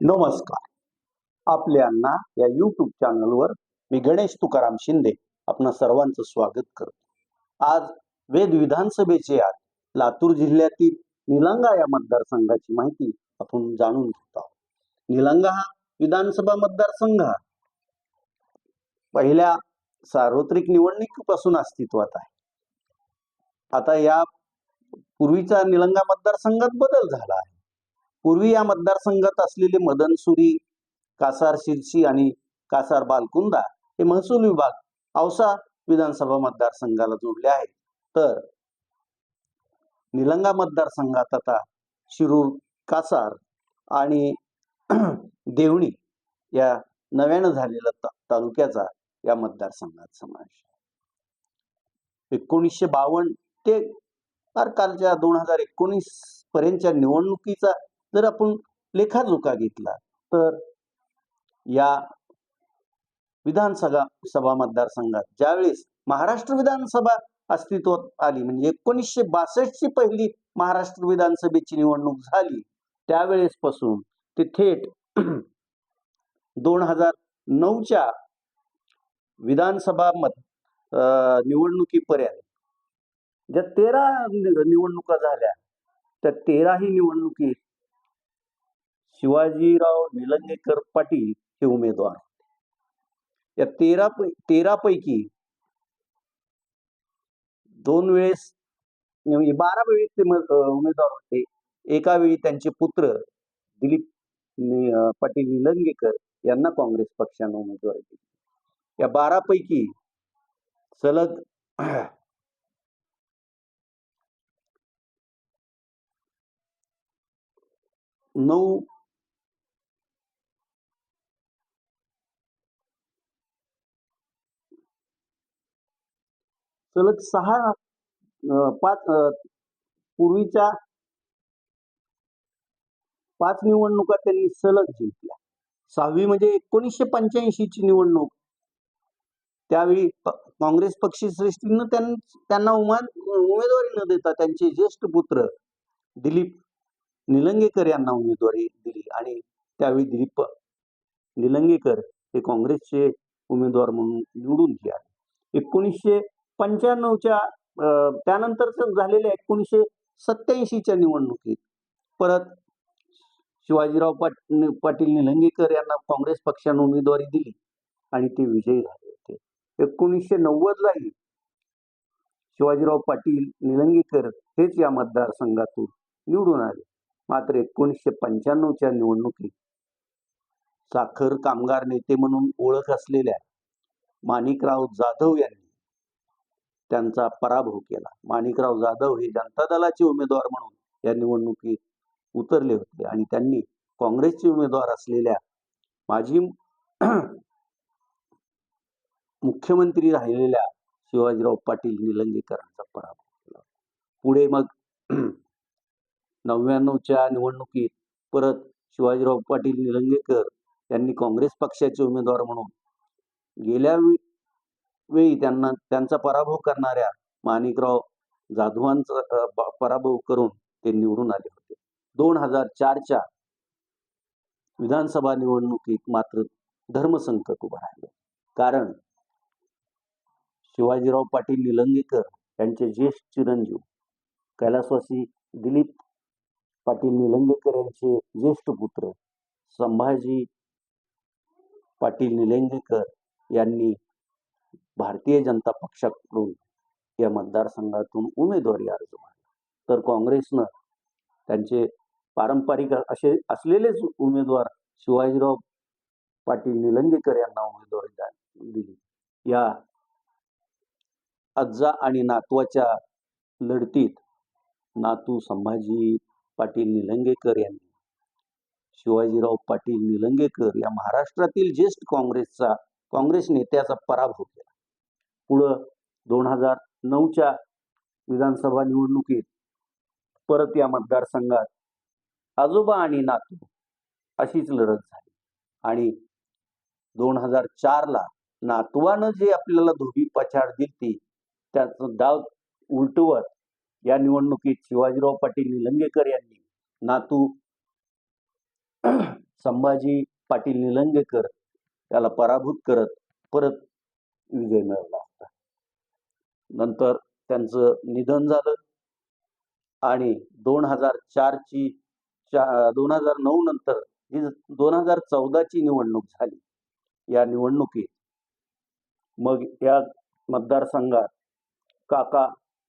नमस्कार. आपल्यांना या युट्यूब चॅनलवर मी गणेश तुकाराम शिंदे आपणा सर्वांचं स्वागत करतो. आज वेद विधानसभेचे आज लातूर जिल्ह्यातील निलंगा या मतदारसंघाची माहिती आपण जाणून घेत आहोत. निलंगा हा विधानसभा मतदारसंघ पहिल्या सार्वत्रिक निवडणुकीपासून अस्तित्वात आहे. आता या पूर्वीचा निलंगा मतदारसंघात बदल झाला आहे. पूर्वी या मतदारसंघात असलेले मदनसुरी कासार शिरशी आणि कासार बालकुंदा हे महसूल विभाग औसा विधानसभा मतदारसंघाला जोडले आहेत. तर निलंगा मतदारसंघात आता शिरूर कासार आणि देवणी या नव्यानं झालेल्या ता- तालुक्याचा या मतदारसंघात समावेश एकोणीसशे बावन्न ते फार कालच्या दोन हजार एकोणीस पर्यंतच्या निवडणुकीचा जर आपण लेखाजोखा घेतला तर या विधानसभा सभा मतदारसंघात ज्यावेळेस महाराष्ट्र विधानसभा अस्तित्वात आली म्हणजे एकोणीसशे बासष्टची पहिली महाराष्ट्र विधानसभेची निवडणूक झाली त्यावेळेस पासून ते थेट दोन हजार नऊच्या विधानसभा मत निवडणुकीपर्यंत ज्या तेरा निवडणुका झाल्या त्या तेराही निवडणुकीत शिवाजीराव निलंगेकर पाटील हे उमेदवार होते. या तेरा पै तेरा पैकी दोन वेळेस म्हणजे बारा वेळेस ते उमेदवार होते एका वेळी त्यांचे पुत्र दिलीप पाटील निलंगेकर यांना काँग्रेस पक्षानं उमेदवारी दिली या बारा पैकी सलग नऊ सलग सहा पाच पूर्वीच्या पाच निवडणुका त्यांनी सलग जिंकल्या. सहावी म्हणजे एकोणीसशे पंच्याऐंशी ची निवडणूक. त्यावेळी काँग्रेस पक्षश्रेष्ठीनं त्यांना उमान उमेदवारी न देता त्यांचे ज्येष्ठ पुत्र दिलीप निलंगेकर यांना उमेदवारी दिली आणि त्यावेळी दिलीप निलंगेकर हे काँग्रेसचे उमेदवार म्हणून निवडून घ्या एकोणीसशे पंच्याण्णवच्या अं, त्यानंतर झालेल्या एकोणीसशे सत्याऐंशीच्या निवडणुकीत परत शिवाजीराव पाटील पाटील निलंगेकर यांना काँग्रेस पक्षाने उमेदवारी दिली आणि ते विजयी झाले होते. एकोणीसशे नव्वदलाही शिवाजीराव पाटील निलंगेकर हेच या मतदारसंघातून निवडून आले. मात्र एकोणीसशे पंच्याण्णवच्या निवडणुकीत साखर कामगार नेते म्हणून ओळख असलेल्या माणिकराव जाधव यांनी त्यांचा पराभव केला. माणिकराव जाधव हे जनता दलाचे उमेदवार म्हणून या निवडणुकीत उतरले होते आणि त्यांनी काँग्रेसचे उमेदवार असलेल्या माजी मुख्यमंत्री राहिलेल्या शिवाजीराव पाटील निलंगेकरांचा पराभव केला. पुढे मग नव्याण्णवच्या निवडणुकीत परत शिवाजीराव पाटील निलंगेकर यांनी काँग्रेस पक्षाचे उमेदवार म्हणून गेल्या वेळी त्यांना त्यांचा पराभव करणाऱ्या माणिकराव जाधवांचा पराभव करून ते निवडून आले होते. दोन हजार चारच्या विधानसभा निवडणुकीत मात्र धर्मसंकट उभं राहिलं. कारण शिवाजीराव पाटील निलंगेकर यांचे ज्येष्ठ चिरंजीव कैलासवासी दिलीप पाटील निलंगेकर यांचे ज्येष्ठ पुत्र संभाजी पाटील निलंगेकर यांनी भारतीय जनता पक्षाकडून या मतदारसंघातून उमेदवारी अर्ज मांडला. तर काँग्रेसनं त्यांचे पारंपरिक असे असलेलेच उमेदवार शिवाजीराव पाटील निलंगेकर यांना उमेदवारी दिली. या आजा आणि नातवाच्या लढतीत नातू संभाजी पाटील निलंगेकर यांनी शिवाजीराव पाटील निलंगेकर या महाराष्ट्रातील ज्येष्ठ काँग्रेसचा काँग्रेस नेत्याचा पराभव केला. पुढं दोन हजार नऊच्या विधानसभा निवडणुकीत परत या मतदारसंघात आजोबा आणि नातू अशीच लढत झाली. आणि दोन हजार चारला नातवानं जे आपल्याला धोबी पछाड दिली त्याचं डाव उलटवत या निवडणुकीत शिवाजीराव पाटील निलंगेकर यांनी नातू संभाजी पाटील निलंगेकर त्याला पराभूत करत परत विजय मिळवला. नंतर त्यांचं निधन झालं. आणि दोन हजार चारची चा दोन हजार नऊ नंतर जी दोन हजार चौदाची निवडणूक झाली. या निवडणुकीत मग या मतदारसंघात काका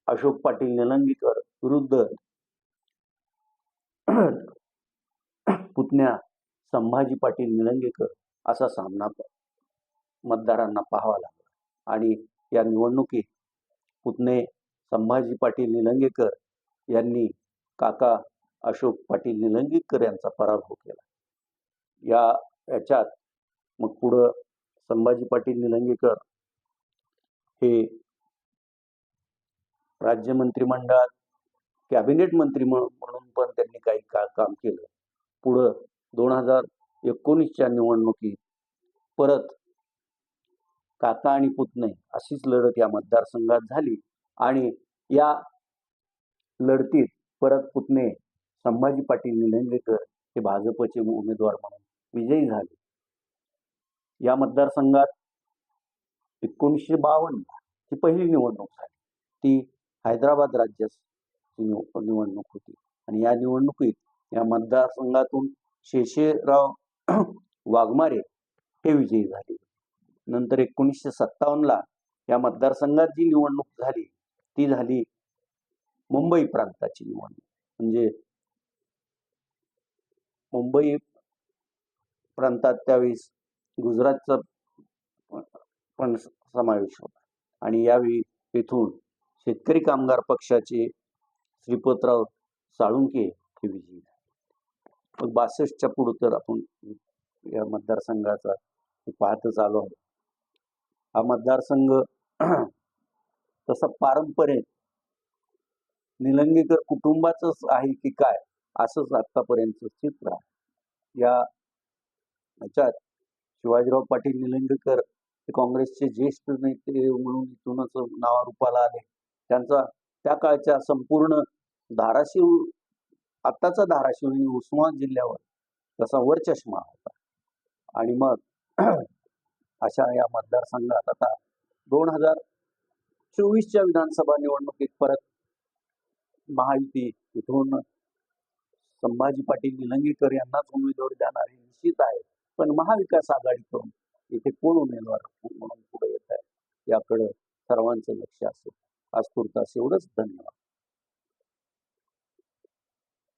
अशोक पाटील निलंगीकर विरुद्ध पुतण्या संभाजी पाटील निलंगेकर असा सामना मतदारांना पाहावा लागला. आणि या निवडणुकीत पुतणे संभाजी पाटील निलंगेकर यांनी काका अशोक पाटील निलंगेकर यांचा पराभव केला. या याच्यात मग पुढं संभाजी पाटील निलंगेकर हे राज्य मंत्रिमंडळात कॅबिनेट मंत्री म्हणून पण त्यांनी काही काळ काम केलं. पुढं दोन हजार एकोणीसच्या निवडणुकीत परत काका आणि पुतणे अशीच लढत या मतदारसंघात झाली. आणि या लढतीत परत पुतणे संभाजी पाटील निलंगेकर हे भाजपचे उमेदवार म्हणून विजयी झाले. या मतदारसंघात एकोणीसशे बावन्न ही पहिली निवडणूक झाली. ती हैदराबाद राज्याची निवडणूक होती. आणि या निवडणुकीत या मतदारसंघातून शेषेराव वाघमारे हे विजयी झाले. नंतर एकोणीसशे सत्तावन्नला या मतदारसंघात जी निवडणूक झाली. ती झाली मुंबई प्रांताची निवडणूक. म्हणजे मुंबई प्रांतात त्यावेळेस गुजरातचा पण समावेश होता. आणि यावेळी तिथून शेतकरी कामगार पक्षाचे श्रीपतराव साळुंके हे विजयी झाले. मग बासष्टच्या पुढं तर आपण या मतदारसंघाचा पाहतच आलो आहोत. हा मतदारसंघ तसा पारंपरिक निलंगेकर कुटुंबाचंच आहे की काय असंच आतापर्यंत चित्र आहे. या ह्याच्यात शिवाजीराव पाटील निलंगेकर हे काँग्रेसचे ज्येष्ठ नेते म्हणून इथूनच नावारूपाला आले. त्यांचा त्या काळच्या संपूर्ण धाराशिव आत्ताचा धाराशिव आणि उस्मानाबाद जिल्ह्यावर तसा वरचष्मा होता. आणि मग अशा या मतदारसंघात आता दोन हजार चोवीसच्या विधानसभा निवडणुकीत परत महायुती इथून संभाजी पाटील निलंगेकर यांनाच उमेदवारी देणार हे निश्चित आहे. पण महाविकास आघाडीकडून इथे कोण उमेदवार म्हणून पुढे येत आहे? याकडे सर्वांचं लक्ष असेल आज पुरतास एवढंच. धन्यवाद.